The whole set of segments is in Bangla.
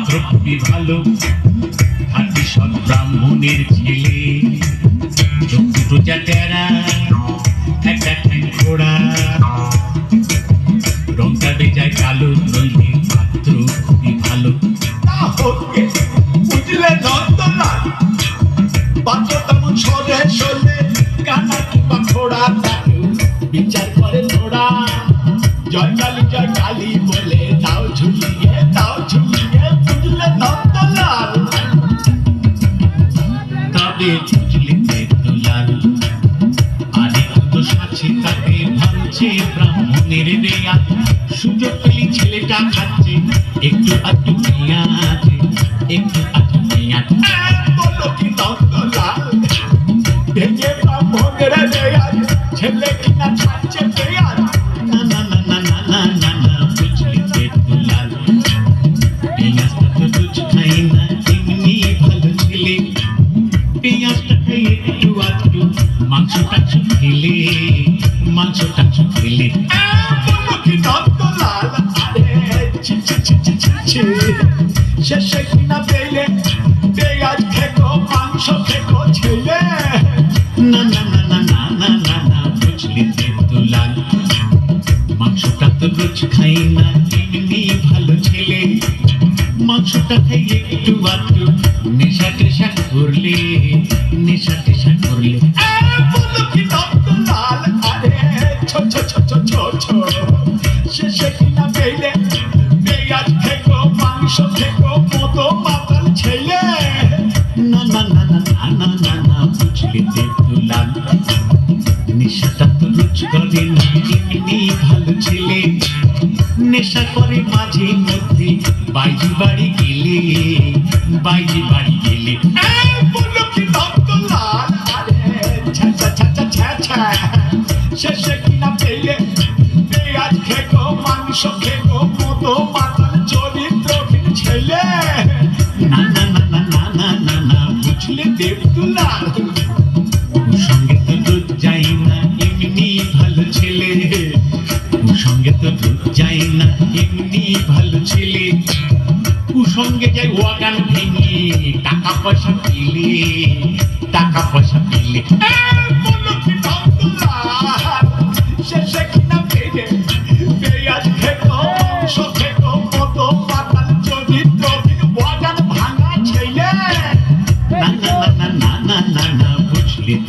পাত্র খুবই ভালো খাঁটি সৎ ব্রাহ্মণের ছেলে। চোখ দুটো যা টেরা একটা ঠ্যাং খোড়া। রংটা বেজায় কালো, নইলে পাত্র খুবই ভালো। বুঝলে বিচার করে ঘোড়া জয় কালী জয় কালী বলে কাঁদে ঝুলিতে লাড্ডু আরে কত সাথে তাতে ভাঙছে ব্রাহ্মণের দেয়া। সুযোগ পেলি ছেলেটা খাচ্ছে, একটু আটু পেঁয়াজ একটু আটু পেঁয়াজ বলো কি তন্দ্র লাল ভেঙে ব্রাহ্মণের দেয়া ছেলে কি শেষে কিনা পেলে পেঁয়াজ খেকো মাংস খেকো ছেলে। না না না না না না না না বুঝলি তেতুলাল মাংসটা তো রোজ খাই না, এমনি ভালো ছেলে। মাংসটা খাই একটু আধটু, নেশা টেশা করলে, নেশা টেশা করলে। এ বলো কি নন্দলাল আরে ছো ছো ছো ছো ছো। নেশা করে মাঝে মধ্যে বাইজি বাড়ি গেলে বাইজি বাড়ি গেলে শেষে কিনা পেলে আজ খেগো মাংস খেগো মতো মাথা সঙ্গে তো রোজ না এমনি ভালো ছেলে। সঙ্গে তো ওয়াগান ভেঙে, টাকা পয়সা পেলে টাকা পয়সা পেলে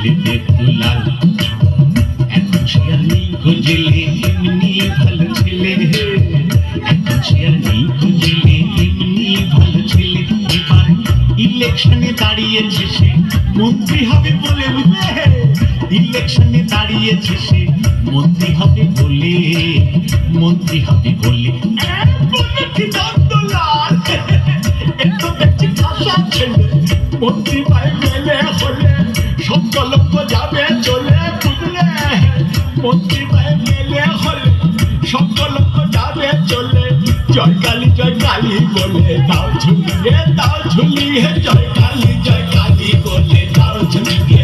বুঝলি দেবদুলাল এখন সে আর নেই খুঁজলে এমনি ভালো ছেলে। এখন সে আর নেই খুঁজলে এমনি ভালো ছেলে। এবার ইলেকশনে দাঁড়িয়েছে সে, মন্ত্রী হবে বলে ইলেকশনে দাঁড়িয়েছে সে, মন্ত্রী হবে বলে, মন্ত্রী হবে বলে। মন্ত্রী যাবে, চলে বুঝলে মন্ত্রী মেলে হলে সকল জয় কালী জয় কালী বলে দাও ঝুলিয়ে দাও ঝুলিয়ে জয় কালী জয় কালী বলে দাও ঝুলিয়ে।